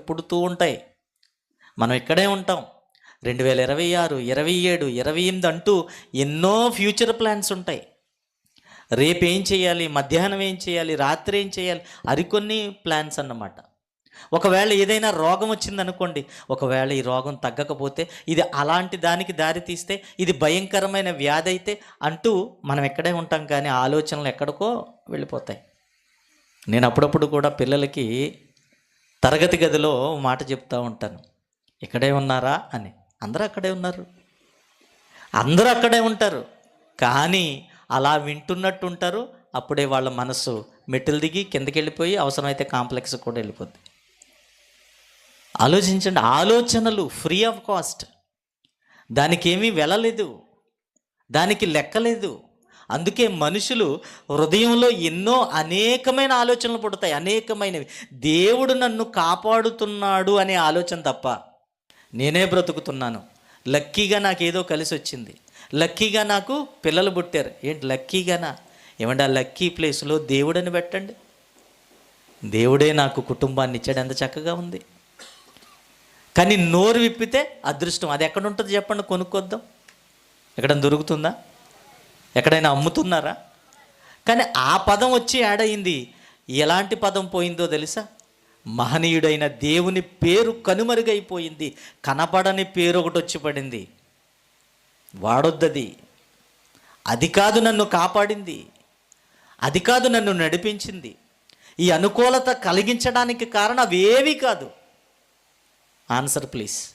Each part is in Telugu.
పుడుతూ ఉంటాయి. మనం ఇక్కడే ఉంటాం. రెండు వేల ఇరవై ఆరు ఇరవై ఏడు ఇరవై ఎనిమిది అంటూ ఎన్నో ఫ్యూచర్ ప్లాన్స్ ఉంటాయి. రేపు ఏం చేయాలి? మధ్యాహ్నం ఏం చేయాలి? రాత్రి ఏం చేయాలి? అరికొన్ని ప్లాన్స్ అన్నమాట. ఒకవేళ ఏదైనా రోగం వచ్చిందనుకోండి ఒకవేళ ఈ రోగం తగ్గకపోతే ఇది అలాంటి దానికి దారి తీస్తే ఇది భయంకరమైన వ్యాధి అయితే అంటూ మనం ఎక్కడే ఉంటాం కానీ ఆలోచనలు ఎక్కడికో వెళ్ళిపోతాయి. నేను అప్పుడప్పుడు కూడా పిల్లలకి తరగతి గదిలో మాట చెప్తూ ఉంటాను. ఇక్కడే ఉన్నారా? అని. అందరూ అక్కడే ఉన్నారు. అందరూ అక్కడే ఉంటారు. కానీ అలా వింటున్నట్టు ఉంటారు. అప్పుడే వాళ్ళ మనసు మెట్టులు దిగి కిందకి వెళ్ళిపోయి అవసరమైతే కాంప్లెక్స్ కూడా వెళ్ళిపోద్ది. ఆలోచించండి. ఆలోచనలు ఫ్రీ ఆఫ్ కాస్ట్. దానికి ఏమీ వెళ్ళలేదు దానికి లెక్కలేదు అందుకే మనుషులు హృదయంలో ఎన్నో అనేకమైన ఆలోచనలు పుడతాయి అనేకమైనవి. దేవుడు నన్ను కాపాడుతున్నాడు అనే ఆలోచన తప్ప నేనే బ్రతుకుతున్నాను. లక్కీగా నాకు ఏదో కలిసి వచ్చింది. లక్కీగా నాకు పిల్లలు పుట్టారు. ఏంటి లక్కీగానా? ఏమంటే ఆ లక్కీ ప్లేస్లో దేవుడని పెట్టండి. దేవుడే నాకు కుటుంబాన్ని ఇచ్చాడు. ఎంత చక్కగా ఉంది. కానీ నోరు విప్పితే అదృష్టం. అది ఎక్కడ ఉంటుంది చెప్పండి? కొనుక్కొద్దాం. ఎక్కడ దొరుకుతుందా? ఎక్కడైనా అమ్ముతున్నారా? కానీ ఆ పదం వచ్చి యాడ్ అయింది. ఎలాంటి పదం పోయిందో తెలుసా? మహనీయుడైన దేవుని పేరు కనుమరుగైపోయింది. కనపడని పేరు ఒకటి వచ్చి పడింది. వాడొద్దది. అది కాదు నన్ను కాపాడింది. అది కాదు నన్ను నడిపించింది. ఈ అనుకూలత కలిగించడానికి కారణం అవేవి కాదు. ఆన్సర్ ప్లీజ్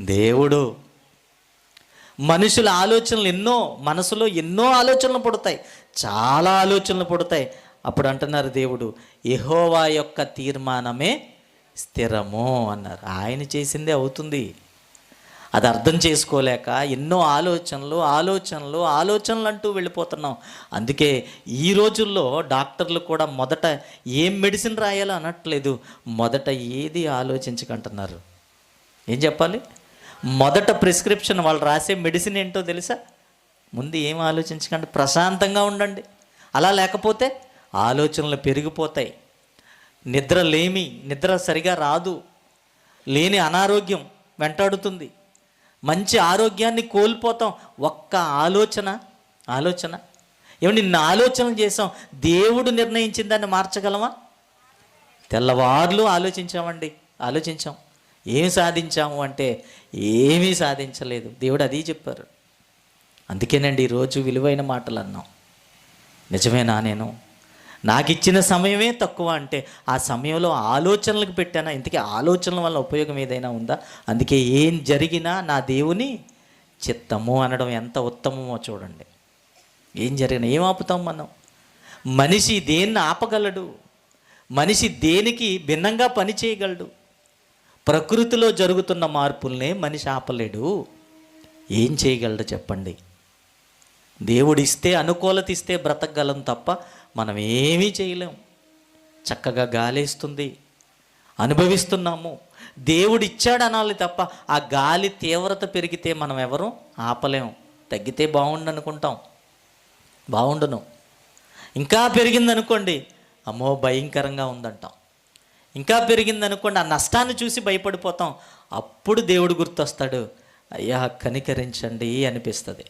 దేవుడు మనుషుల ఆలోచనలు ఎన్నో మనసులో ఎన్నో ఆలోచనలు పుడతాయి. చాలా ఆలోచనలు పుడతాయి. అప్పుడు అంటున్నారు దేవుడు ఎహోవా యొక్క తీర్మానమే స్థిరము అన్నారు. ఆయన చేసిందే అవుతుంది. అది అర్థం చేసుకోలేక ఎన్నో ఆలోచనలు ఆలోచనలు ఆలోచనలు అంటూ వెళ్ళిపోతున్నాం. అందుకే ఈ రోజుల్లో డాక్టర్లు కూడా మొదట ఏం మెడిసిన్ రాయాలో అనట్లేదు. మొదట ఏది ఆలోచించకంటున్నారు? ఏం చెప్పాలి? మొదట ప్రిస్క్రిప్షన్ వాళ్ళు రాసే మెడిసిన్ ఏంటో తెలుసా? ముందు ఏం ఆలోచించకండి ప్రశాంతంగా ఉండండి. అలా లేకపోతే ఆలోచనలు పెరిగిపోతాయి. నిద్ర లేమి నిద్ర సరిగా రాదు. లేని అనారోగ్యం వెంటాడుతుంది. మంచి ఆరోగ్యాన్ని కోల్పోతాం. ఒక్క ఆలోచన ఆలోచన. ఏమి నిన్న ఆలోచనలు చేసాం దేవుడు నిర్ణయించిన దాన్ని మార్చగలమా? తెల్లవార్లు ఆలోచించామండి ఆలోచించాం. ఏం సాధించాము అంటే ఏమీ సాధించలేదు. దేవుడు అది చెప్పారు. అందుకేనండి ఈరోజు విలువైన మాటలు అన్నాం. నిజమేనా నేను? నాకు ఇచ్చిన సమయమే తక్కువ అంటే ఆ సమయంలో ఆలోచనలకు పెట్టానా? ఇంతకీ ఆలోచనల వల్ల ఉపయోగం ఏదైనా ఉందా? అందుకే ఏం జరిగినా నా దేవుని చిత్తము అనడం ఎంత ఉత్తమమో చూడండి. ఏం జరిగినా ఏం ఆపుతాం మనం? మనిషి దేన్ని ఆపగలడు? మనిషి దేనికి భిన్నంగా పని చేయగలడు? ప్రకృతిలో జరుగుతున్న మార్పుల్నే మనిషి ఆపలేడు. ఏం చేయగలడు చెప్పండి. దేవుడిస్తే అనుకూలత ఇస్తే బ్రతకగలం తప్ప మనం ఏమీ చేయలేం. చక్కగా గాలేస్తుంది. అనుభవిస్తున్నాము. దేవుడిచ్చాడు అనాలి తప్ప ఆ గాలి తీవ్రత పెరిగితే మనం ఎవరు? ఆపలేం. తగ్గితే బాగుండు అనుకుంటాం బాగుండును ఇంకా పెరిగింది అనుకోండి అమ్మో భయంకరంగా ఉందంటాం. ఇంకా పెరిగిందనుకోండి ఆ నష్టాన్ని చూసి భయపడిపోతాం. అప్పుడు దేవుడు గుర్తొస్తాడు అయ్యా కనికరించండి అనిపిస్తుంది.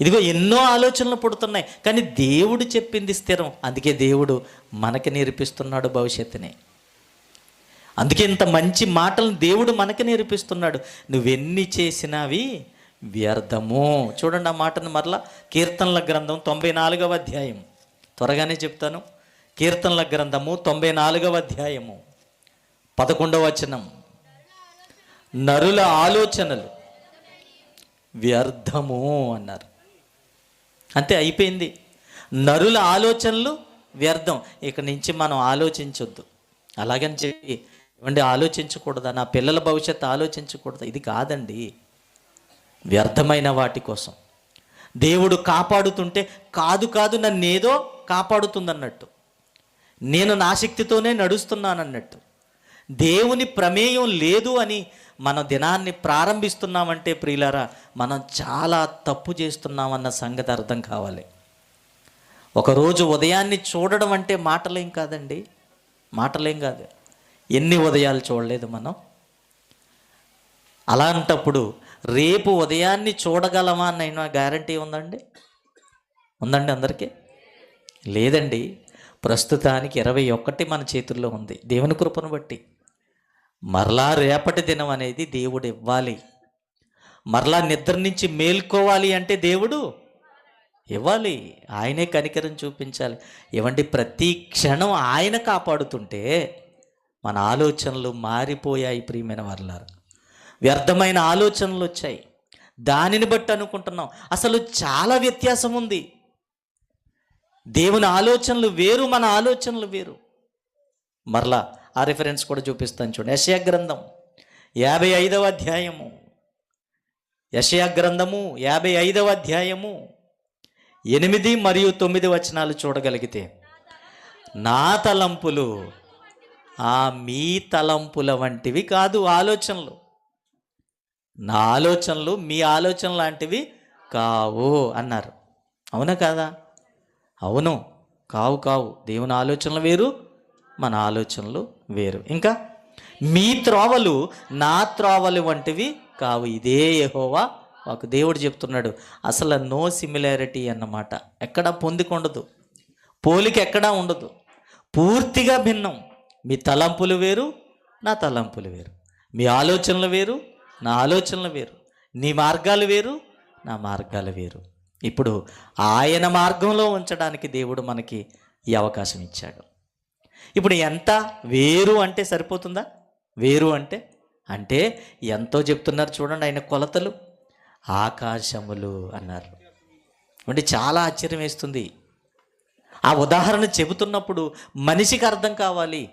ఇదిగో ఎన్నో ఆలోచనలు పుడుతున్నాయి కానీ దేవుడు చెప్పింది స్థిరం. అందుకే దేవుడు మనకి నేర్పిస్తున్నాడు భవిష్యత్తుని. అందుకే ఇంత మంచి మాటలను దేవుడు మనకి నేర్పిస్తున్నాడు. నువ్వెన్ని చేసినావి వ్యర్థము. చూడండి ఆ మాటను మరలా కీర్తనల గ్రంథం తొంభై నాలుగవ అధ్యాయం. త్వరగానే చెప్తాను. కీర్తనల గ్రంథము తొంభై నాలుగవ అధ్యాయము. పదకొండవ వచనం. నరుల ఆలోచనలు వ్యర్థము అన్నారు. అంతే అయిపోయింది. నరుల ఆలోచనలు వ్యర్థం. ఇక నుంచి మనం ఆలోచించొద్దు. అలాగని చెప్పి ఇవ్వండి ఆలోచించకూడదా? నా పిల్లల భవిష్యత్తు ఆలోచించకూడదా? ఇది కాదండి. వ్యర్థమైన వాటి కోసం. దేవుడు కాపాడుతుంటే కాదు కాదు నన్ను ఏదో కాపాడుతుందన్నట్టు. నేను నా శక్తితోనే నడుస్తున్నానన్నట్టు. దేవుని ప్రమేయం లేదు అని మన దినాన్ని ప్రారంభిస్తున్నామంటే ప్రియులారా మనం చాలా తప్పు చేస్తున్నామన్న సంగతి అర్థం కావాలి. ఒకరోజు ఉదయాన్ని చూడడం అంటే మాటలేం కాదండి. మాటలేం కాదు. ఎన్ని ఉదయాలు చూడలేదు మనం? అలాంటప్పుడు రేపు ఉదయాన్ని చూడగలమా అన్న గ్యారంటీ ఉందండి? ఉందండి అందరికీ? లేదండి. ప్రస్తుతానికి ఇరవై ఒకటి మన చేతుల్లో ఉంది. దేవుని కృపను బట్టి. మరలా రేపటి దినం అనేది దేవుడు ఇవ్వాలి. మరలా నిద్ర నుంచి మేల్కోవాలి అంటే దేవుడు ఇవ్వాలి. ఆయనే కనికరం చూపించాలి. ఇవ్వండి ప్రతి క్షణం ఆయన కాపాడుతుంటే మన ఆలోచనలు మారిపోయాయి ప్రియమైన వర్లారు. వ్యర్థమైన ఆలోచనలు వచ్చాయి. దానిని బట్టి అనుకుంటున్నాం. అసలు చాలా వ్యత్యాసం ఉంది. దేవుని ఆలోచనలు వేరు మన ఆలోచనలు వేరు. మరలా ఆ రిఫరెన్స్ కూడా చూపిస్తాను చూడండి. యశయ గ్రంథం యాభై ఐదవ అధ్యాయము. యశయ గ్రంథము యాభై ఐదవ అధ్యాయము ఎనిమిది మరియు తొమ్మిది వచనాలు చూడగలిగితే నా తలంపులు ఆ మీ తలంపుల వంటివి కాదు ఆలోచనలు. నా ఆలోచనలు మీ ఆలోచన లాంటివి కావు అన్నారు. అవునా కాదా? అవును. కావు కావు. దేవుని ఆలోచనలు వేరు మన ఆలోచనలు వేరు. ఇంకా మీ త్రోవలు నా త్రోవలు వంటివి కావు. ఇదే యహోవా ఒక దేవుడు చెప్తున్నాడు అసలు నో సిమిలారిటీ అన్నమాట. ఎక్కడా పొందికొండదు పోలిక ఎక్కడా ఉండదు. పూర్తిగా భిన్నం. మీ తలంపులు వేరు నా తలంపులు వేరు. మీ ఆలోచనలు వేరు నా ఆలోచనలు వేరు. నీ మార్గాలు వేరు నా మార్గాలు వేరు. ఇప్పుడు ఆయన మార్గంలో ఉంచడానికి దేవుడు మనకి ఈ అవకాశం ఇచ్చాడు. ఇప్పుడు ఎంత వేరు అంటే సరిపోతుందా? వేరు అంటే? అంటే ఎంతో చెప్తున్నారు చూడండి ఆయన కొలతలు. ఆకాశములు అన్నారు. అంటే చాలా ఆశ్చర్యం వేస్తుంది. ఆ ఉదాహరణ చెబుతున్నప్పుడు మనిషికి అర్థం కావాలి.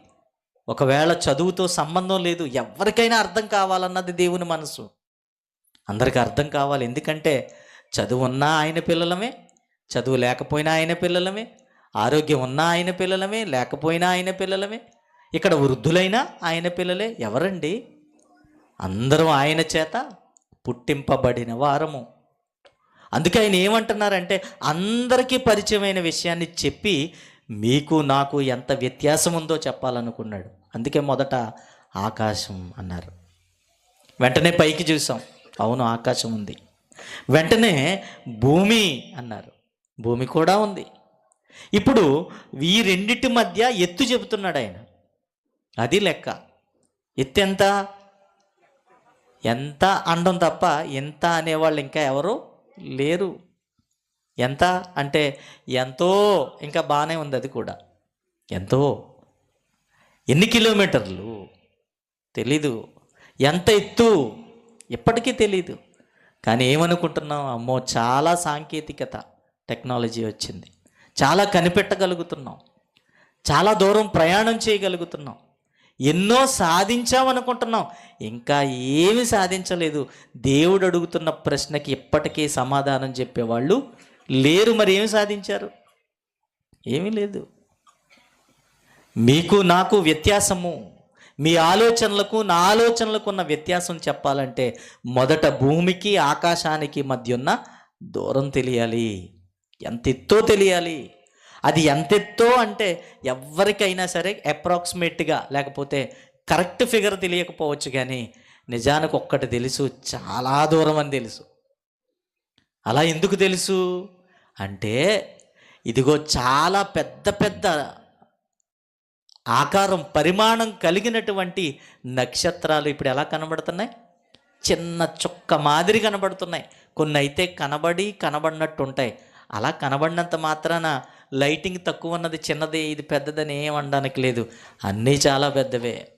ఒకవేళ చదువుతో సంబంధం లేదు ఎవరికైనా అర్థం కావాలన్నది దేవుని మనసు. అందరికీ అర్థం కావాలి. ఎందుకంటే చదువు ఉన్నా ఆయన పిల్లలమే చదువు లేకపోయినా ఆయన పిల్లలమే ఆరోగ్యం ఉన్నా ఆయన పిల్లలమే లేకపోయినా ఆయన పిల్లలమే ఇక్కడ వృద్ధులైనా ఆయన పిల్లలే ఎవరండి? అందరం ఆయన చేత పుట్టింపబడిన వారము. అందుకే ఆయన ఏమంటున్నారంటే అందరికీ పరిచయమైన విషయాన్ని చెప్పి మీకు నాకు ఎంత వ్యత్యాసం ఉందో చెప్పాలనుకున్నాడు. అందుకే మొదట ఆకాశం అన్నారు. వెంటనే పైకి చూసాం. అవును ఆకాశం ఉంది. వెంటనే భూమి అన్నారు. భూమి కూడా ఉంది. ఇప్పుడు ఈ రెండిటి మధ్య ఎత్తు చెబుతున్నాడు ఆయన. అది లెక్క. ఎత్తు ఎంత? ఎంత అండం తప్ప ఎంత అనేవాళ్ళు ఇంకా ఎవరు లేరు. ఎంత అంటే ఎంతో ఇంకా బాగానే ఉంది అది కూడా. ఎంతో. ఎన్ని కిలోమీటర్లు? తెలీదు. ఎంత ఎత్తు? ఎప్పటికీ తెలీదు. కానీ ఏమనుకుంటున్నాం అమ్మో చాలా సాంకేతికత టెక్నాలజీ వచ్చింది. చాలా కనిపెట్టగలుగుతున్నాం చాలా దూరం ప్రయాణం చేయగలుగుతున్నాం ఎన్నో సాధించామనుకుంటున్నాం ఇంకా ఏమి సాధించలేదు. దేవుడు అడుగుతున్న ప్రశ్నకి ఇప్పటికీ సమాధానం చెప్పేవాళ్ళు లేరు. మరి ఏమి సాధించారు? ఏమీ లేదు. మీకు నాకు వ్యత్యాసము. మీ ఆలోచనలకు నా ఆలోచనలకు ఉన్న వ్యత్యాసం చెప్పాలంటే మొదట భూమికి ఆకాశానికి మధ్య ఉన్న దూరం తెలియాలి. ఎంత ఎత్తో తెలియాలి? అది ఎంత ఎత్తో అంటే ఎవరికైనా సరే అప్రాక్సిమేట్గా లేకపోతే కరెక్ట్ ఫిగర్ తెలియకపోవచ్చు కానీ నిజానికి ఒక్కటి తెలుసు చాలా దూరం అని తెలుసు. అలా ఎందుకు తెలుసు? అంటే ఇదిగో చాలా పెద్ద పెద్ద ఆకారం పరిమాణం కలిగినటువంటి నక్షత్రాలు ఇప్పుడు ఎలా కనబడుతున్నాయి? చిన్న చుక్క మాదిరి కనబడుతున్నాయి. కొన్ని అయితే కనబడి కనబడినట్టు ఉంటాయి అలా కనబడినంత మాత్రాన లైటింగ్ తక్కువ ఉన్నది చిన్నది ఇది పెద్దదని ఏం లేదు. అన్నీ చాలా పెద్దవే.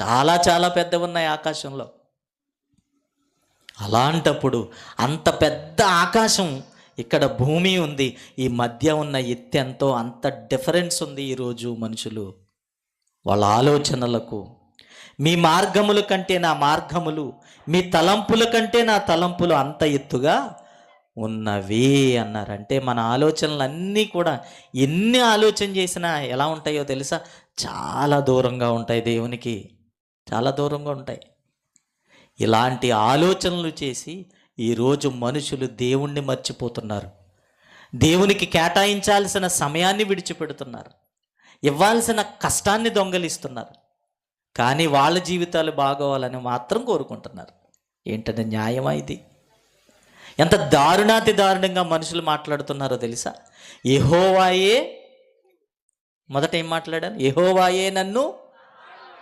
చాలా చాలా పెద్దవి ఉన్నాయి ఆకాశంలో. అలాంటప్పుడు అంత పెద్ద ఆకాశం ఇక్కడ భూమి ఉంది ఈ మధ్య ఉన్న ఎత్తు ఎంతో అంత డిఫరెన్స్ ఉంది ఈరోజు మనుషులు. వాళ్ళ ఆలోచనలకు మీ మార్గముల కంటే నా మార్గములు మీ తలంపుల కంటే నా తలంపులు అంత ఎత్తుగా ఉన్నవి అన్నారంటే మన ఆలోచనలు అన్నీ కూడా ఎన్ని ఆలోచన చేసినా ఎలా ఉంటాయో తెలుసా? చాలా దూరంగా ఉంటాయి దేవునికి. చాలా దూరంగా ఉంటాయి. ఇలాంటి ఆలోచనలు చేసి ఈరోజు మనుషులు దేవుణ్ణి మర్చిపోతున్నారు. దేవునికి కేటాయించాల్సిన సమయాన్ని విడిచిపెడుతున్నారు. ఇవ్వాల్సిన కష్టాన్ని దొంగలిస్తున్నారు. కానీ వాళ్ళ జీవితాలు బాగోవాలని మాత్రం కోరుకుంటున్నారు. ఏంటంటే న్యాయమా ఇది? ఎంత దారుణాతి దారుణంగా మనుషులు మాట్లాడుతున్నారో తెలుసా? ఎహోవాయే మొదట ఏం మాట్లాడాను ఎహోవాయే నన్ను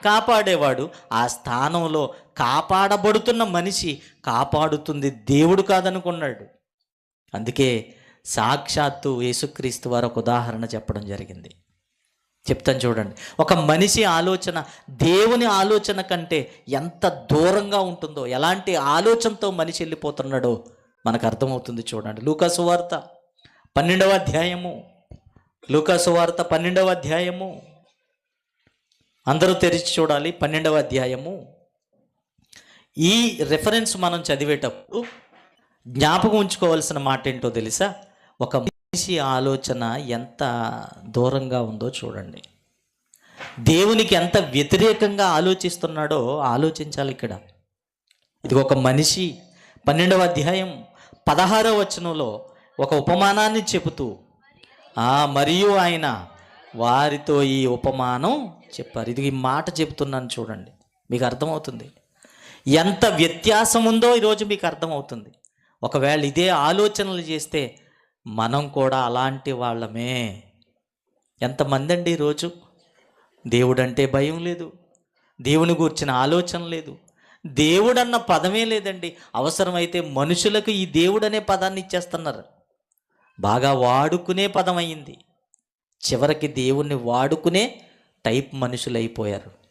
కాపాడేవాడు. ఆ స్థానంలో కాపాడబడుతున్న మనిషి కాపాడుతుంది దేవుడు కాదనుకున్నాడు. అందుకే సాక్షాత్తు యేసుక్రీస్తు వారు ఒక ఉదాహరణ చెప్పడం జరిగింది. చెప్తాను చూడండి. ఒక మనిషి ఆలోచన దేవుని ఆలోచన కంటే ఎంత దూరంగా ఉంటుందో ఎలాంటి ఆలోచనతో మనిషి వెళ్ళిపోతున్నాడో మనకు అర్థమవుతుంది చూడండి. లూకాసు వార్త పన్నెండవ అధ్యాయము. లూకాసు వార్త పన్నెండవ అధ్యాయము. అందరూ తెరిచి చూడాలి. పన్నెండవ అధ్యాయము. ఈ రెఫరెన్స్ మనం చదివేటప్పుడు జ్ఞాపకం ఉంచుకోవాల్సిన మాట ఏంటో తెలుసా? ఒక మనిషి ఆలోచన ఎంత దూరంగా ఉందో చూడండి. దేవునికి ఎంత వ్యతిరేకంగా ఆలోచిస్తున్నాడో ఆలోచించాలి ఇక్కడ. ఇది ఒక మనిషి పన్నెండవ అధ్యాయం పదహారవ వచనంలో ఒక ఉపమానాన్ని చెబుతూ ఆ మరియు ఆయన వారితో ఈ ఉపమానం చెప్పారు. ఇది ఈ మాట చెబుతున్నాను చూడండి. మీకు అర్థమవుతుంది? ఎంత వ్యత్యాసం ఉందో ఈరోజు మీకు అర్థమవుతుంది. ఒకవేళ ఇదే ఆలోచనలు చేస్తే మనం కూడా అలాంటి వాళ్ళమే. ఎంతమంది అండి ఈరోజు? దేవుడంటే భయం లేదు. దేవుని గూర్చిన ఆలోచన లేదు. దేవుడన్న పదమే లేదండి. అవసరమైతే మనుషులకు ఈ దేవుడు అనే పదాన్ని ఇచ్చేస్తున్నారు. బాగా వాడుకునే పదం అయింది. చివరికి దేవుణ్ణి వాడుకునే టైప్ మనుషులు అయిపోయారు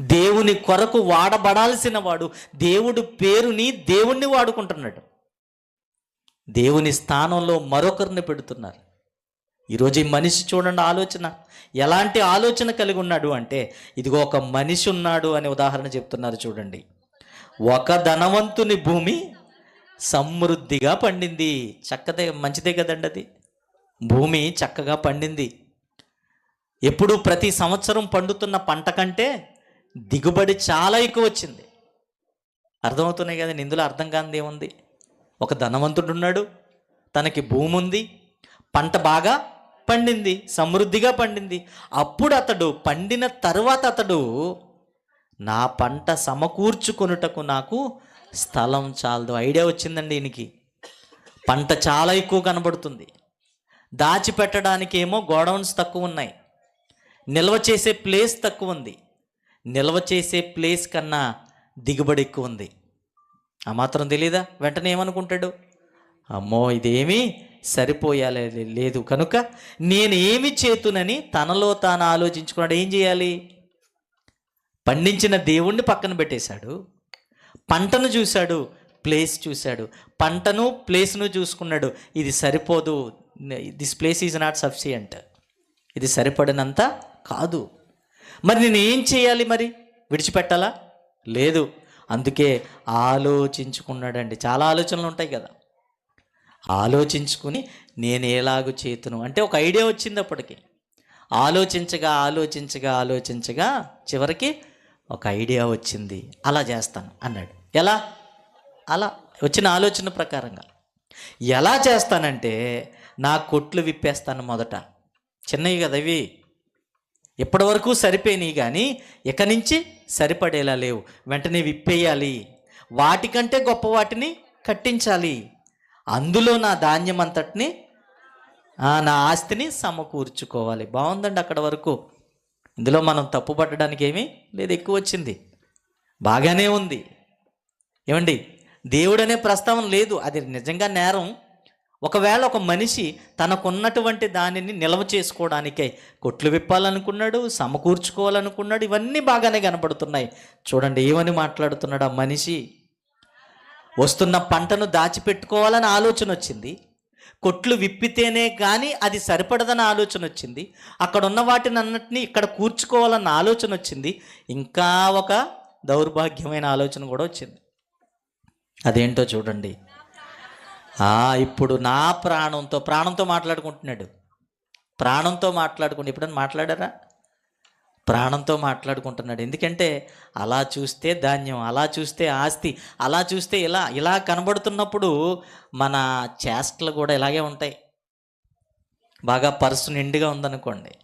దేవుని కొరకు వాడబడాల్సిన వాడు దేవుడు పేరుని దేవుణ్ణి వాడుకుంటున్నాడు. దేవుని స్థానంలో మరొకరిని పెడుతున్నారు. ఈరోజు ఈ మనిషి చూడండి ఆలోచన. ఎలాంటి ఆలోచన కలిగి ఉన్నాడు అంటే ఇదిగో ఒక మనిషి ఉన్నాడు అనే ఉదాహరణ చెప్తున్నారు చూడండి. ఒక ధనవంతుని భూమి సమృద్ధిగా పండింది. చక్కదే మంచిదే కదండి అది. భూమి చక్కగా పండింది. ఎప్పుడు ప్రతి సంవత్సరం పండుతున్న పంట కంటే దిగుబడి చాలా ఎక్కువ వచ్చింది. అర్థమవుతున్నాయి కదండి ఇందులో అర్థం కానిది ఏముంది? ఒక ధనవంతుడు ఉన్నాడు తనకి భూమి ఉంది పంట బాగా పండింది సమృద్ధిగా పండింది. అప్పుడు అతడు పండిన తర్వాత అతడు నా పంట సమకూర్చుకొనుటకు నాకు స్థలం చాలదు. ఐడియా వచ్చిందండి ఈయనకి. పంట చాలా ఎక్కువ కనబడుతుంది. దాచిపెట్టడానికి ఏమో గోడౌన్స్ తక్కువ ఉన్నాయి. నిల్వ చేసే ప్లేస్ తక్కువ ఉంది. నిల్వ చేసే ప్లేస్ కన్నా దిగుబడి ఎక్కువ ఉంది. ఆ మాత్రం తెలీదా? వెంటనే ఏమనుకుంటాడు? అమ్మో ఇదేమీ సరిపోయాలి లేదు. కనుక నేను ఏమి చేతునని తనలో తాను ఆలోచించుకున్నాడు. ఏం చేయాలి? పండించిన దేవుణ్ణి పక్కన పెట్టేశాడు. పంటను చూశాడు ప్లేస్ చూశాడు. పంటను ప్లేస్ను చూసుకున్నాడు. ఇది సరిపోదు. This place is not sufficient. ఇది సరిపడినంత కాదు. మరి నేను ఏం చేయాలి మరి? విడిచిపెట్టాలా? లేదు. అందుకే ఆలోచించుకున్నాడండి. చాలా ఆలోచనలు ఉంటాయి కదా. ఆలోచించుకుని నేను ఎలాగూ చేతును? అంటే ఒక ఐడియా వచ్చింది అప్పటికి. ఆలోచించగా ఆలోచించగా ఆలోచించగా చివరికి ఒక ఐడియా వచ్చింది. అలా చేస్తాను అన్నాడు. ఎలా? అలా. వచ్చిన ఆలోచన ప్రకారంగా. ఎలా చేస్తానంటే నా కొట్లు విప్పేస్తాను మొదట. చిన్నవి కదా ఇవి. ఇప్పటివరకు సరిపోయినాయి కానీ ఇక నుంచి సరిపడేలా లేవు. వెంటనే విప్పేయాలి. వాటికంటే గొప్ప వాటిని కట్టించాలి. అందులో నా ధాన్యం అంతటిని నా ఆస్తిని సమకూర్చుకోవాలి. బాగుందండి అక్కడ వరకు. ఇందులో మనం తప్పు పట్టడానికి ఏమీ లేదు ఎక్కువ వచ్చింది. బాగానే ఉంది. ఏమండి? దేవుడు అనే ప్రస్తావన లేదు. అది నిజంగా నేరం. ఒకవేళ ఒక మనిషి తనకున్నటువంటి దానిని నిల్వ చేసుకోవడానికే కొట్లు విప్పాలనుకున్నాడు సమకూర్చుకోవాలనుకున్నాడు ఇవన్నీ బాగానే కనపడుతున్నాయి చూడండి ఏమని మాట్లాడుతున్నాడు ఆ మనిషి? వస్తున్న పంటను దాచిపెట్టుకోవాలని ఆలోచన వచ్చింది. కొట్లు విప్పితేనే కానీ అది సరిపడదన్న ఆలోచన వచ్చింది. అక్కడ ఉన్న వాటిని అన్నిటినీ ఇక్కడ కూర్చుకోవాలన్న ఆలోచన వచ్చింది. ఇంకా ఒక దౌర్భాగ్యమైన ఆలోచన కూడా వచ్చింది. అదేంటో చూడండి. ఇప్పుడు నా ప్రాణంతో ప్రాణంతో మాట్లాడుకుంటున్నాడు. ప్రాణంతో మాట్లాడుకుంటూ ఎప్పుడైనా మాట్లాడారా? ప్రాణంతో మాట్లాడుకుంటున్నాడు. ఎందుకంటే అలా చూస్తే ధాన్యం అలా చూస్తే ఆస్తి అలా చూస్తే ఇలా ఇలా కనబడుతున్నప్పుడు మన చేష్టలు కూడా ఇలాగే ఉంటాయి. బాగా పర్సు నిండుగా ఉందనుకోండి.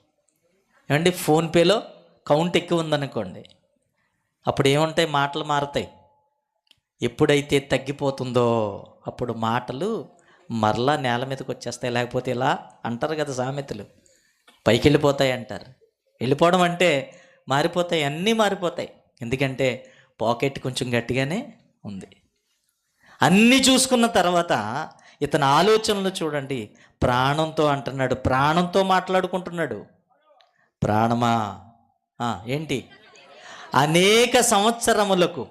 ఏమండి? ఫోన్పేలో కౌంట్ ఎక్కువ ఉందనుకోండి. అప్పుడు ఏముంటాయి? మాటలు మారుతాయి. ఎప్పుడైతే తగ్గిపోతుందో అప్పుడు మాటలు మరలా నేల మీదకి వచ్చేస్తాయి లేకపోతే ఇలా అంటారు కదా సామెతలు. పైకి వెళ్ళిపోతాయి అంటారు వెళ్ళిపోవడం అంటే మారిపోతాయి అన్నీ మారిపోతాయి. ఎందుకంటే పాకెట్ కొంచెం గట్టిగానే ఉంది. అన్నీ చూసుకున్న తర్వాత ఇతని ఆలోచనలు చూడండి. ప్రాణంతో అంటున్నాడు ప్రాణంతో మాట్లాడుకుంటున్నాడు. ప్రాణమా? ఏంటి? అనేక సంవత్సరములకు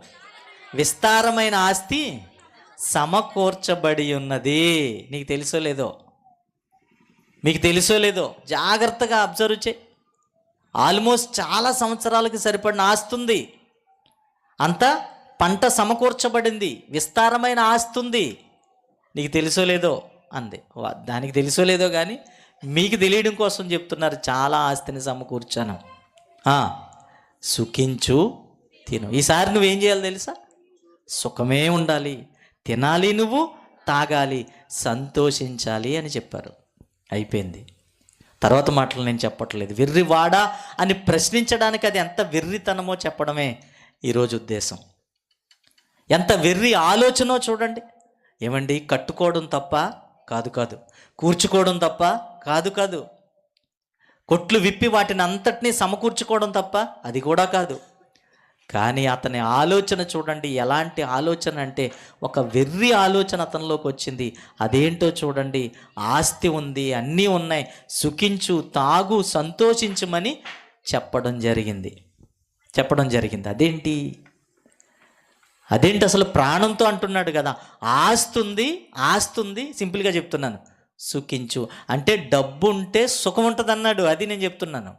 విస్తారమైన ఆస్తి సమకూర్చబడి ఉన్నది. నీకు తెలుసో లేదో? మీకు తెలుసో లేదో? జాగ్రత్తగా అబ్జర్వ్ చే ఆల్మోస్ట్ చాలా సంవత్సరాలకి సరిపడిన ఆస్తి ఉంది. అంతా పంట సమకూర్చబడింది. విస్తారమైన ఆస్తి ఉంది. నీకు తెలుసో లేదో? అంది. వా- దానికి తెలుసో లేదో కానీ మీకు తెలియడం కోసం చెప్తున్నారు. చాలా ఆస్తిని సమకూర్చాను. సుఖించు తిను. ఈసారి నువ్వేం చేయాలి తెలుసా? సుఖమే ఉండాలి. తినాలి నువ్వు తాగాలి సంతోషించాలి అని చెప్పారు. అయిపోయింది. తర్వాత మాటలు నేను చెప్పట్లేదు. వెర్రివాడా అని ప్రశ్నించడానికి అది ఎంత వెర్రితనమో చెప్పడమే ఈరోజు ఉద్దేశం. ఎంత వెర్రి ఆలోచనో చూడండి. ఏమండి? కట్టుకోవడం తప్ప కాదు కాదు. కూర్చుకోవడం తప్ప కాదు కాదు. కొట్లు విప్పి వాటిని అంతటినీ సమకూర్చుకోవడం తప్ప అది కూడా కాదు. కానీ అతని ఆలోచన చూడండి ఎలాంటి ఆలోచన అంటే ఒక వెర్రి ఆలోచన అతనిలోకి వచ్చింది. అదేంటో చూడండి ఆస్తి ఉంది అన్నీ ఉన్నాయి సుఖించు తాగు సంతోషించమని చెప్పడం జరిగింది. చెప్పడం జరిగింది. అదేంటి? అదేంటి అసలు ప్రాణంతో అంటున్నాడు కదా. ఆస్తి ఉంది ఆస్తి ఉంది సింపుల్గా చెప్తున్నాను. సుఖించు. అంటే డబ్బు ఉంటే సుఖం ఉంటుంది అన్నాడు అది నేను చెప్తున్నాను.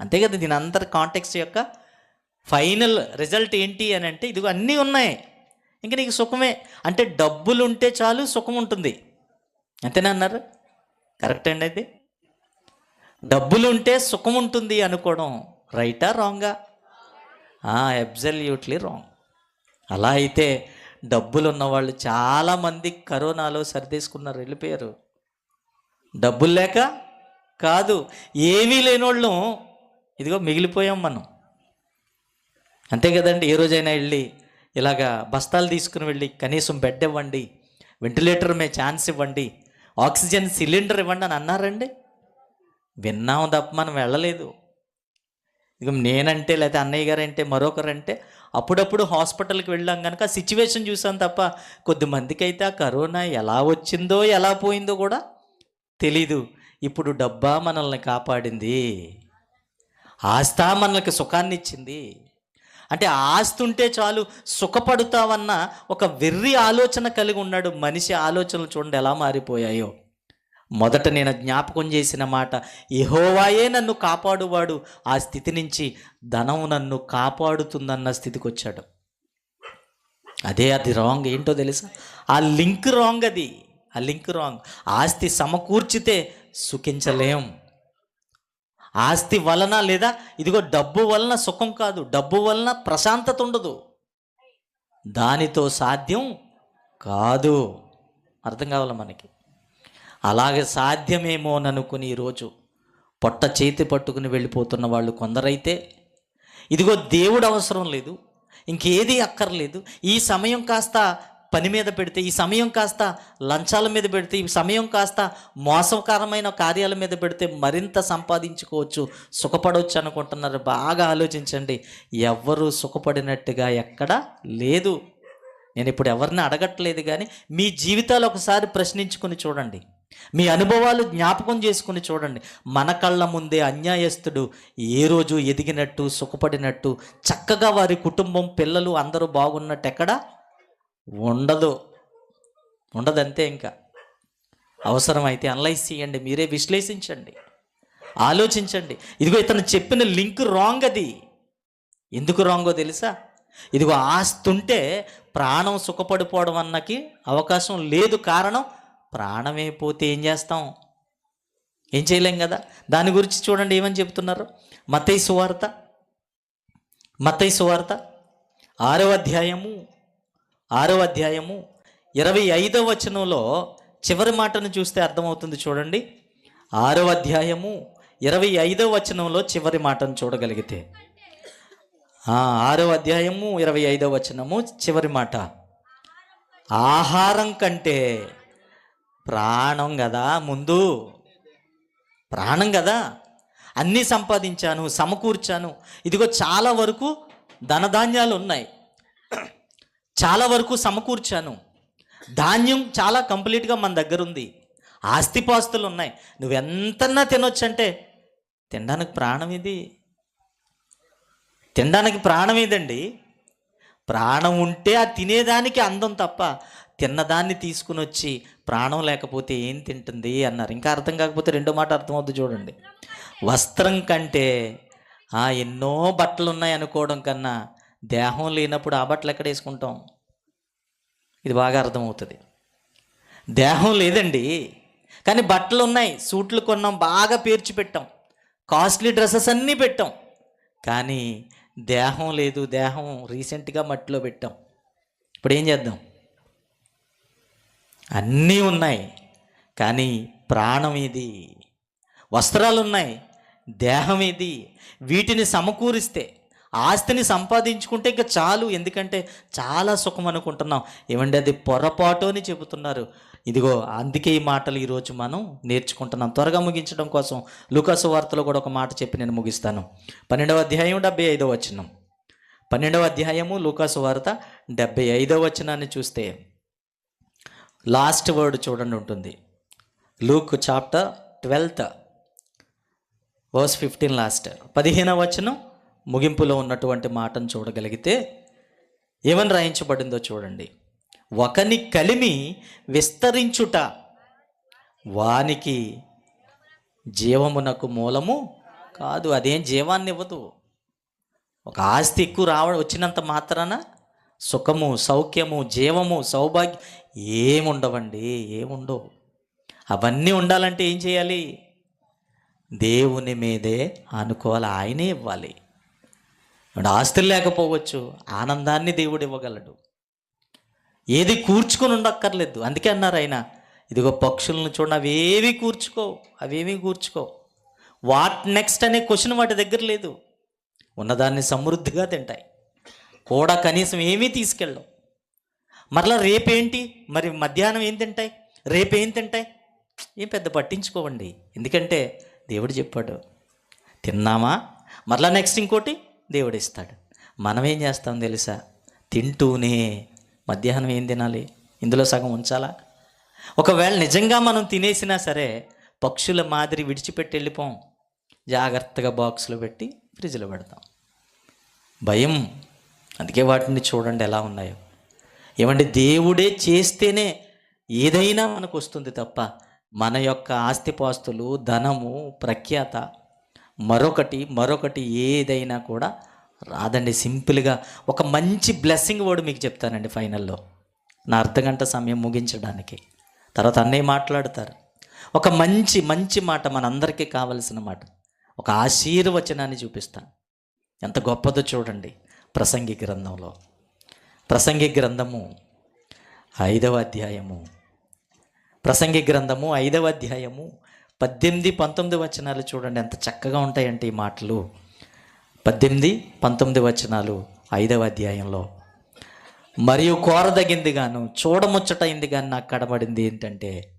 అంతే కదా దీని అందరి కాంటెక్స్ట్ యొక్క ఫైనల్ రిజల్ట్ ఏంటి అని అంటే ఇదిగో అన్నీ ఉన్నాయి. ఇంకా నీకు సుఖమే. అంటే డబ్బులు ఉంటే చాలు సుఖం ఉంటుంది అంతేనా అన్నారు? కరెక్ట్ అండి అది. డబ్బులు ఉంటే సుఖం ఉంటుంది అనుకోవడం రైటా రాంగా? Absolutely wrong. అలా అయితే డబ్బులు ఉన్నవాళ్ళు చాలామంది కరోనాలో సరిదేసుకున్నారు వెళ్ళిపోయారు. డబ్బులు లేక కాదు ఏమీ లేనోళ్ళం. ఇదిగో మిగిలిపోయాం మనం. అంతే కదండి ఏ రోజైనా వెళ్ళి ఇలాగా బస్తాలు తీసుకుని వెళ్ళి కనీసం బెడ్ ఇవ్వండి వెంటిలేటర్ మే ఛాన్స్ ఇవ్వండి ఆక్సిజన్ సిలిండర్ ఇవ్వండి అని అన్నారండి? విన్నాం తప్ప మనం వెళ్ళలేదు. ఇక నేనంటే లేకపోతే అన్నయ్య గారు అంటే మరొకరంటే అప్పుడప్పుడు హాస్పిటల్కి వెళ్ళాం కనుక సిచ్యువేషన్ చూసాం తప్ప కొద్దిమందికి అయితే ఆ కరోనా ఎలా వచ్చిందో ఎలా పోయిందో కూడా తెలీదు. ఇప్పుడు డబ్బా మనల్ని కాపాడింది. ఆస్థ మనకి సుఖాన్ని ఇచ్చింది అంటే ఆస్తి ఉంటే చాలు సుఖపడుతావన్న ఒక వెర్రి ఆలోచన కలిగి ఉన్నాడు. మనిషి ఆలోచనలు చూడండి ఎలా మారిపోయాయో. మొదట నేను జ్ఞాపకం చేసిన మాట ఎహోవాయే నన్ను కాపాడువాడు. ఆ స్థితి నుంచి ధనం నన్ను కాపాడుతుందన్న స్థితికి వచ్చాడు. అదే అది రాంగ్ ఏంటో తెలుసా? ఆ లింక్ రాంగ్ అది. ఆ లింక్ రాంగ్. ఆస్తి సమకూర్చితే సుఖించలేం. ఆస్తి వలన లేదా ఇదిగో డబ్బు వలన సుఖం కాదు డబ్బు వలన ప్రశాంతత ఉండదు. దానితో సాధ్యం కాదు. అర్థం కావాలి మనకి? అలాగే సాధ్యమేమో అని అనుకుని ఈరోజు పొట్ట చేతి పట్టుకుని వెళ్ళిపోతున్న వాళ్ళు కొందరైతే ఇదిగో దేవుడు అవసరం లేదు ఇంకేది అక్కర్లేదు ఈ సమయం కాస్త పని మీద పెడితే ఈ సమయం కాస్త లంచాల మీద పెడితే ఈ సమయం కాస్త మోసకరమైన కార్యాల మీద పెడితే మరింత సంపాదించుకోవచ్చు. సుఖపడవచ్చు అనుకుంటున్నారు. బాగా ఆలోచించండి. ఎవ్వరూ సుఖపడినట్టుగా ఎక్కడా లేదు. నేను ఇప్పుడు ఎవరిని అడగట్లేదు కానీ మీ జీవితాలు ఒకసారి ప్రశ్నించుకుని చూడండి. మీ అనుభవాలు జ్ఞాపకం చేసుకుని చూడండి. మన కళ్ళ ముందే అన్యాయస్తుడు ఏ రోజు ఎదిగినట్టు సుఖపడినట్టు చక్కగా వారి కుటుంబం పిల్లలు అందరూ బాగున్నట్టు ఎక్కడా ఉండదు. ఉండదంతే ఇంకా. అవసరమైతే అనలైజ్ చేయండి. మీరే విశ్లేషించండి. ఆలోచించండి. ఇదిగో ఇతను చెప్పిన లింక్ రాంగ్ అది. ఎందుకు రాంగో తెలుసా? ఇదిగో ఆస్తుంటే ప్రాణం సుఖపడిపోవడం అన్నకి అవకాశం లేదు. కారణం ప్రాణమే పోతే ఏం చేస్తాం? ఏం చేయలేం కదా? దాని గురించి చూడండి ఏమని చెప్తున్నారు? మతై సువార్త మతై సువార్త ఆరవ అధ్యాయము ఆరవ అధ్యాయము ఇరవై ఐదవ వచనంలో చివరి మాటను చూస్తే అర్థమవుతుంది చూడండి. ఆరవ అధ్యాయము ఇరవై ఐదో వచనంలో చివరి మాటను చూడగలిగితే. ఆరో అధ్యాయము ఇరవై ఐదో వచనము చివరి మాట. ఆహారం కంటే ప్రాణం కదా ముందు. ప్రాణం కదా అన్నీ సంపాదించాను సమకూర్చాను. ఇదిగో చాలా వరకు ధనధాన్యాలు ఉన్నాయి చాలా వరకు సమకూర్చాను. ధాన్యం చాలా కంప్లీట్గా మన దగ్గర ఉంది. ఆస్తిపాస్తులు ఉన్నాయి. నువ్వెంతన్నా తినొచ్చు అంటే తినడానికి ప్రాణం ఇది. తినడానికి ప్రాణం ఏదండి ప్రాణం ఉంటే ఆ తినేదానికి అందం తప్ప తిన్నదాన్ని తీసుకుని వచ్చి ప్రాణం లేకపోతే ఏం తింటుంది అన్నారు. ఇంకా అర్థం కాకపోతే రెండో మాట అర్థమవుతుంది చూడండి. వస్త్రం కంటే ఆ ఎన్నో బట్టలు ఉన్నాయి అనుకోవడం కన్నా దేహం లేనప్పుడు ఆ బట్టలు ఎక్కడ వేసుకుంటాం? ఇది బాగా అర్థమవుతుంది. దేహం లేదండి. కానీ బట్టలు ఉన్నాయి సూట్లు కొన్నాం బాగా పేర్చి పెట్టాం. కాస్ట్లీ డ్రెస్సెస్ అన్నీ పెట్టాం. కానీ దేహం లేదు దేహం రీసెంట్గా మట్టిలో పెట్టాం. ఇప్పుడు ఏం చేద్దాం? అన్నీ ఉన్నాయి కానీ ప్రాణం ఇది వస్త్రాలు ఉన్నాయి దేహం ఇది వీటిని సమకూరిస్తే ఆస్తిని సంపాదించుకుంటే ఇంకా చాలు. ఎందుకంటే చాలా సుఖం అనుకుంటున్నాం. ఏమండి అది పొరపాటు అని చెబుతున్నారు. ఇదిగో అందుకే ఈ మాటలు ఈరోజు మనం నేర్చుకుంటున్నాం. త్వరగా ముగించడం కోసం లుకాసు వార్తలో కూడా ఒక మాట చెప్పి నేను ముగిస్తాను. పన్నెండవ అధ్యాయం డెబ్బై ఐదవ వచనం. పన్నెండవ అధ్యాయము లూకాసు వార్త డెబ్బై ఐదవ వచనాన్ని చూస్తే లాస్ట్ వర్డ్ చూడండి ఉంటుంది. Luke chapter twelfth verse fifteen last. పదిహేనవ వచనం ముగింపులో ఉన్నటువంటి మాటను చూడగలిగితే ఏమని రాయించబడిందో చూడండి. ఒకని కలిమి విస్తరించుట వానికి జీవమునకు మూలము కాదు అదేం జీవాన్ని ఇవ్వదు. ఒక ఆస్తి ఎక్కువ రావడం వచ్చినంత మాత్రాన సుఖము సౌఖ్యము జీవము సౌభాగ్యం ఏముండవండి ఏముండవు. అవన్నీ ఉండాలంటే ఏం చేయాలి? దేవుని మీదే అనుకోవాలి ఆయనే ఇవ్వాలి. ఆస్తులు లేకపోవచ్చు ఆనందాన్ని దేవుడు ఇవ్వగలడు. ఏది కూర్చుకొని ఉండక్కర్లేదు. అందుకే అన్నారు ఆయన ఇదిగో పక్షులను చూడండి అవేవి కూర్చుకో అవేమీ కూర్చుకో వాట్ నెక్స్ట్ అనే క్వశ్చన్ వాటి దగ్గర లేదు. ఉన్నదాన్ని సమృద్ధిగా తింటాయి. కూడా కనీసం ఏమీ తీసుకెళ్ళవు. మరలా రేపేంటి? మరి మధ్యాహ్నం ఏం తింటాయి? రేపేం తింటాయి? ఏం పెద్ద పట్టించుకోవండి. ఎందుకంటే దేవుడు చెప్పాడు తిన్నామా? మరలా నెక్స్ట్ ఇంకోటి దేవుడిస్తాడు. మనం ఏం చేస్తాం తెలుసా? తింటూనే మధ్యాహ్నం ఏం తినాలి? ఇందులో సగం ఉంచాలా? ఒకవేళ నిజంగా మనం తినేసినా సరే పక్షుల మాదిరి విడిచిపెట్టి వెళ్ళిపోం. జాగ్రత్తగా బాక్స్లో పెట్టి ఫ్రిడ్జ్లో పెడతాం. భయం. అందుకే వాటిని చూడండి ఎలా ఉన్నాయో. ఏమంటే దేవుడే చేస్తేనే ఏదైనా మనకు వస్తుంది తప్ప మన యొక్క ఆస్తిపాస్తులు ధనము ప్రఖ్యాత మరొకటి మరొకటి ఏదైనా కూడా రాదండి. సింపుల్గా ఒక మంచి బ్లెస్సింగ్ వర్డ్ మీకు చెప్తానండి ఫైనల్లో. నా అర్ధగంట సమయం ముగించడానికి. తర్వాత అన్నయ్య మాట్లాడతారు. ఒక మంచి మంచి మాట మనందరికీ కావలసిన మాట. ఒక ఆశీర్వచనాన్ని చూపిస్తాను. ఎంత గొప్పదో చూడండి ప్రసంగి గ్రంథంలో. ప్రసంగి గ్రంథము ఐదవ అధ్యాయము. ప్రసంగి గ్రంథము ఐదవ అధ్యాయము పద్దెనిమిది పంతొమ్మిది వచనాలు చూడండి ఎంత చక్కగా ఉంటాయంటే ఈ మాటలు. పద్దెనిమిది పంతొమ్మిది వచనాలు ఐదవ అధ్యాయంలో. మరియు కోరదగింది గాను చూడముచ్చటైంది కానీ నాకు కనబడింది ఏంటంటే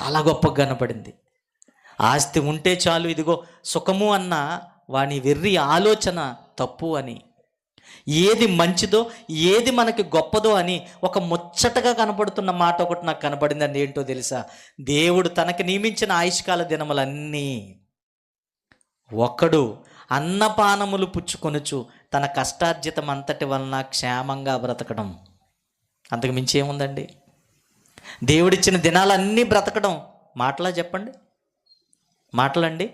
చాలా గొప్పగా కనపడింది ఆస్తి ఉంటే చాలు ఇదిగో సుఖము అన్న వాని వెర్రి ఆలోచన తప్పు అని ఏది మంచిదో ఏది మనకి గొప్పదో అని ఒక ముచ్చటగా కనపడుతున్న మాట ఒకటి నాకు కనపడిందని ఏంటో తెలుసా? దేవుడు తనకి నియమించిన ఆయుష్కాల దినములన్నీ ఒకడు అన్నపానములు పుచ్చుకొనుచు తన కష్టార్జితం అంతటి వలన క్షేమంగా బ్రతకడం. అంతకు మించి ఏముందండి? దేవుడిచ్చిన దినాలన్నీ బ్రతకడం. మాటలా చెప్పండి. మాటలండి.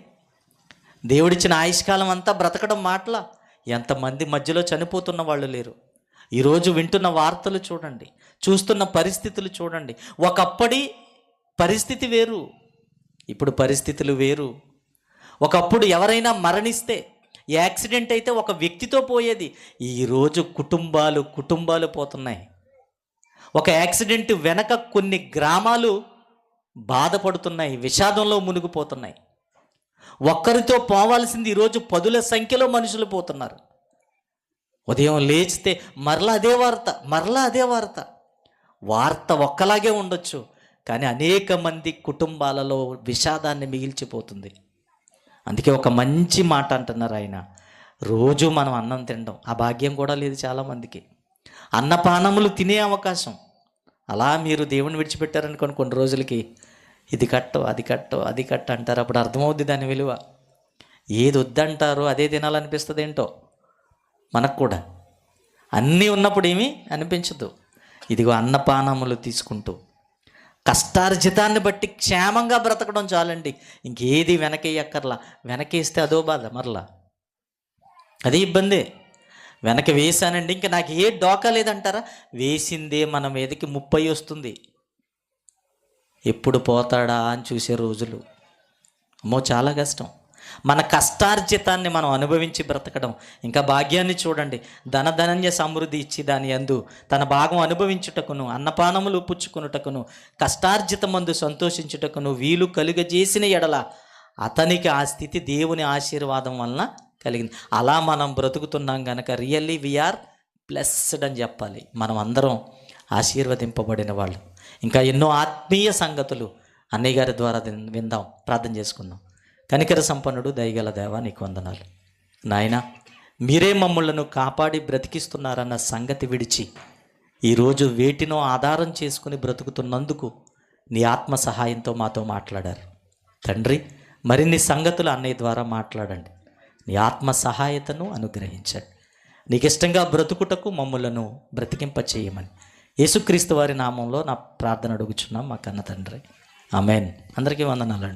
దేవుడిచ్చిన ఆయుష్కాలం అంతా బ్రతకడం మాటలా? ఎంతమంది మధ్యలో చనిపోతున్న వాళ్ళు లేరు. ఈరోజు వింటున్న వార్తలు చూడండి చూస్తున్న పరిస్థితులు చూడండి. ఒకప్పటి పరిస్థితి వేరు ఇప్పుడు పరిస్థితులు వేరు. ఒకప్పుడు ఎవరైనా మరణిస్తే యాక్సిడెంట్ అయితే ఒక వ్యక్తితో పోయేది. ఈరోజు కుటుంబాలు కుటుంబాలు పోతున్నాయి. ఒక యాక్సిడెంట్ వెనక కొన్ని గ్రామాలు బాధపడుతున్నాయి విషాదంలో మునిగిపోతున్నాయి. ఒక్కరితో పోవాల్సింది ఈరోజు పదుల సంఖ్యలో మనుషులు పోతున్నారు. ఉదయం లేచితే మరలా అదే వార్త మరలా అదే వార్త. వార్త ఒక్కలాగే ఉండొచ్చు కానీ అనేక మంది కుటుంబాలలో విషాదాన్ని మిగిల్చిపోతుంది. అందుకే ఒక మంచి మాట అంటున్నారు ఆయన. రోజు మనం అన్నం తినడం. ఆ భాగ్యం కూడా లేదు చాలామందికి. అన్నపానములు తినే అవకాశం. అలా మీరు దేవుని విడిచిపెట్టారనుకోండి కొన్ని రోజులకి. ఇది కట్టు అది కట్టు అది కట్టు అంటారు. అప్పుడు అర్థమవుద్ది దాని విలువ. ఏది వద్దంటారో అదే తినాలనిపిస్తుంది ఏంటో మనకు కూడా. అన్నీ ఉన్నప్పుడు ఏమీ అనిపించదు. ఇదిగో అన్నపానములు తీసుకుంటూ కష్టార్జితాన్ని బట్టి క్షేమంగా బ్రతకడం చాలండి. ఇంకేది వెనకేయక్కర్లా. వెనకేస్తే అదో బాధ మరలా. అదే ఇబ్బందే. వెనక వేసానండి ఇంకా నాకు ఏ డోకా లేదంటారా? వేసిందే మన మీదకి ముప్పై వస్తుంది. ఎప్పుడు పోతాడా అని చూసే రోజులు. అమ్మో చాలా కష్టం. మన కష్టార్జితాన్ని మనం అనుభవించి బ్రతకడం. ఇంకా భాగ్యాన్ని చూడండి. ధనధనన్య సమృద్ధి ఇచ్చి దాని అందు తన భాగం అనుభవించుటకును అన్నపానములు పుచ్చుకునుటకును కష్టార్జితమందు సంతోషించుటకును వీలు కలుగజేసిన ఎడల అతనికి ఆ స్థితి దేవుని ఆశీర్వాదం వలన కలిగింది. అలా మనం బ్రతుకుతున్నాం కనుక రియల్లీ వీఆర్ బ్లెస్డ్ అని చెప్పాలి. మనం అందరం ఆశీర్వదింపబడిన వాళ్ళు. ఇంకా ఎన్నో ఆత్మీయ సంగతులు అన్నయ్య గారి ద్వారా విందాం ప్రార్థన చేసుకుందాం. కనికర సంపన్నుడు దయగల దేవా నీకు వందనాలు. నాయన మీరే మమ్మలను కాపాడి బ్రతికిస్తున్నారన్న సంగతి విడిచి ఈరోజు వేటినో ఆధారం చేసుకుని బ్రతుకుతున్నందుకు నీ ఆత్మ సహాయంతో మాతో మాట్లాడారు. తండ్రి మరిన్ని సంగతులు అన్నయ్య ద్వారా మాట్లాడండి. నీ ఆత్మ సహాయతను అనుగ్రహించండి. నీకు ఇష్టంగా బ్రతుకుటకు మమ్ములను బ్రతికింప చేయమని యేసుక్రీస్తు వారి నామంలో నా ప్రార్థన అడుగుచున్నాం మా కన్న తండ్రి. ఆమెన్. అందరికీ వందనాలండి.